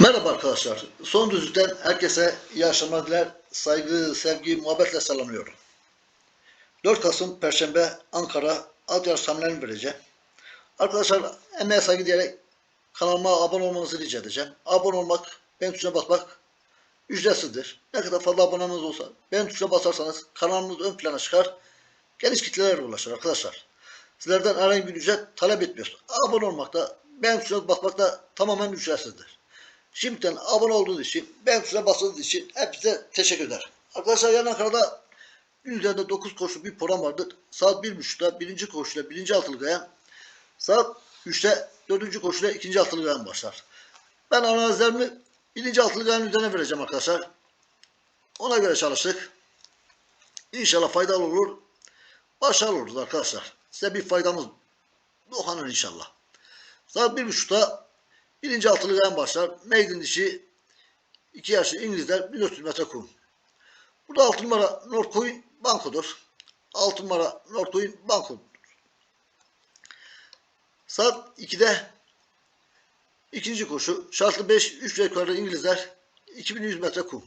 Merhaba arkadaşlar. Son düzlükten herkese iyi akşamlar diler. Saygı, sevgi, muhabbetle selamlıyorum. 4 Kasım Perşembe Ankara alt yarış hamlelerini vereceğim. Arkadaşlar emeğe saygı diyerek kanalıma abone olmanızı rica edeceğim. Abone olmak, beğen tuşuna basmak ücretsizdir. Ne kadar fazla aboneniz olsa beğen tuşuna basarsanız kanalımız ön plana çıkar. Geniş kitlelere ulaşır arkadaşlar. Sizlerden herhangi bir ücret talep etmiyoruz. Abone olmak da beğen tuşuna basmak da tamamen ücretsizdir. Şimdiden abone olduğunuz için, beğen tuşuna bastığınız için hepinize teşekkür ederim. Arkadaşlar yarın Ankara'da üzerinde 9 koşu bir program vardır. Saat 1.30'da birinci koşuyla birinci altılı gayan, saat 3'te dördüncü koşuyla ikinci altılı gayan başlar. Ben analizlerimi birinci altılı gayanın üzerine vereceğim arkadaşlar. Ona göre çalıştık. İnşallah faydalı olur. Başarılı oluruz arkadaşlar. Size bir faydamız dokunur inşallah. Saat 1.30'da Birinci altılı gayan başlar. Maiden dişi 2 yaşlı İngilizler 1400 metre kum. Burada 6 numara North Coin bankodur. 6 numara North Coin bankodur. Saat 2'de ikinci koşu. Şartlı 5 3 rekorda İngilizler 2100 metre kum.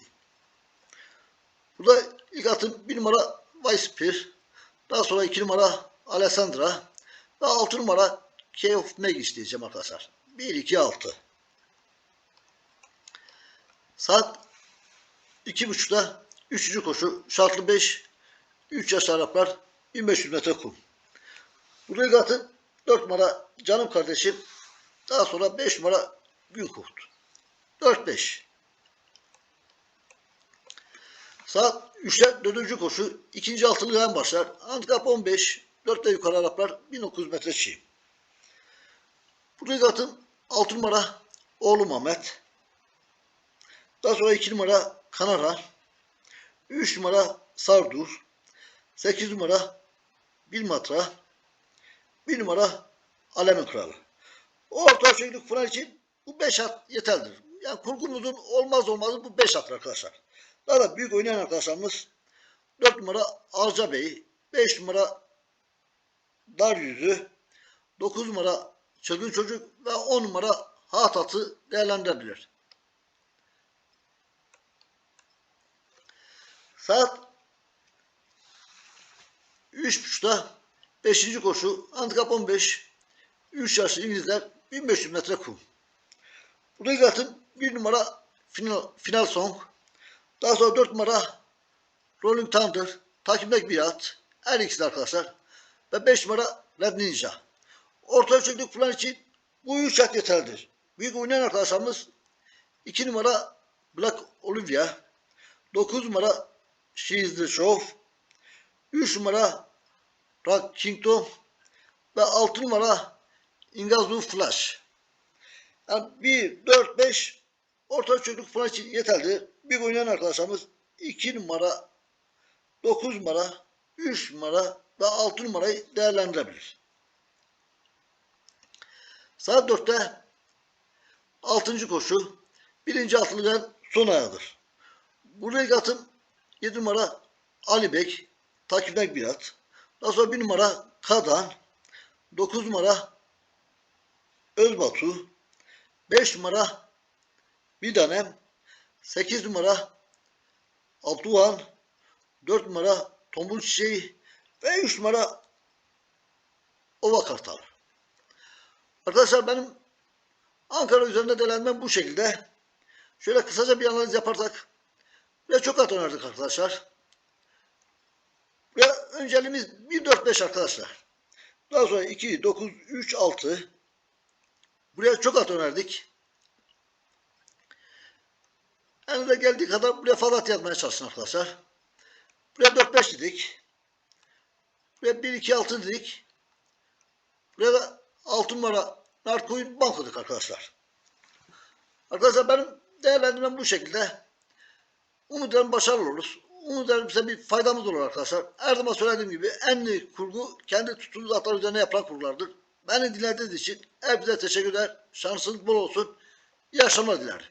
Burada ilk atım 1 numara Weisspear. Daha sonra 2 numara Alessandra. Ve 6 numara Key of Meg diyeceğim arkadaşlar. 1, 2, 6. Saat 2.30'da 3. koşu şartlı 5 3 yaş Araplar 1500 metre kum. Bu regatı 4 numara canım kardeşim daha sonra 5 numara Gülkurt. 4-5. Saat 3'te 4. koşu ikinci altılı gayen başlar. Handikap 15 4'te yukarı Araplar 1900 metre çiğ. Bu regatın 6 numara oğlu Mehmet. Daha sonra 2 numara Kanara. 3 numara Sardur. 8 numara Bilmatra. 1 numara Alemin Kralı. Orta çocuk falan için bu 5 at yeterlidir. Yani kurgumuzun olmaz olmazı bu 5 at arkadaşlar. Daha da büyük oynayan arkadaşlarımız 4 numara Arca Bey, 5 numara Dar Yüzü, 9 numara Çılgın Çocuk ve 10 numara Hatat'ı değerlendirilir. Saat 3.30'da 5. koşu handikap 15 3 yaşlı İngilizler 1500 metre kum. Bu regatın 1 numara final, final song daha sonra 4 numara Rolling Thunder takipteki bir at her arkadaşlar ve 5 numara Red Ninja. Orta ölçeklük falan için bu üç at yeterlidir. Büyük oynayan arkadaşlarımız 2 numara Black Olivia, 9 numara She is the Show, 3 numara Rock Kingdom ve 6 numara Ingazu Flash. Yani 1, 4, 5 orta ölçeklük falan için yeterli. Büyük oynayan arkadaşlarımız 2 numara, 9 numara, 3 numara ve 6 numarayı değerlendirebilir. Saat 4'te 6. koşu 1. altılıdan son ayağıdır. Buraya atım 7 numara Ali Bek takipten bir at. Daha sonra 1 numara Kadan 9 numara Özbatu 5 numara Bidanem 8 numara Abduhan 4 numara Tombul Çiçeği ve 3 numara Ova Kartal. Arkadaşlar benim Ankara üzerinde değerlenmem bu şekilde. Şöyle kısaca bir analiz yaparsak ve çok at önerdik arkadaşlar. Ve önceliğimiz 1-4-5 arkadaşlar. Daha sonra 2, 9, 3, 6. Buraya çok at önerdik. Yani de geldiği kadar buraya falat yazmaya çalışın arkadaşlar. Buraya 4-5 dedik. Buraya 1-2-6 dedik. Buraya da 6 numara Narkoin bankodik arkadaşlar. Arkadaşlar benim değerlendirmem bu şekilde. Umuyorum başarılı oluruz. Umuyorum size bir faydamız olur arkadaşlar. Her zaman söylediğim gibi en iyi kurgu kendi tuttuğunuz atlar üzerine yapılan kurgulardır. Beni dinlediğiniz için hepinize teşekkürler. Şansınız bol olsun. İyi akşamlar dilerim.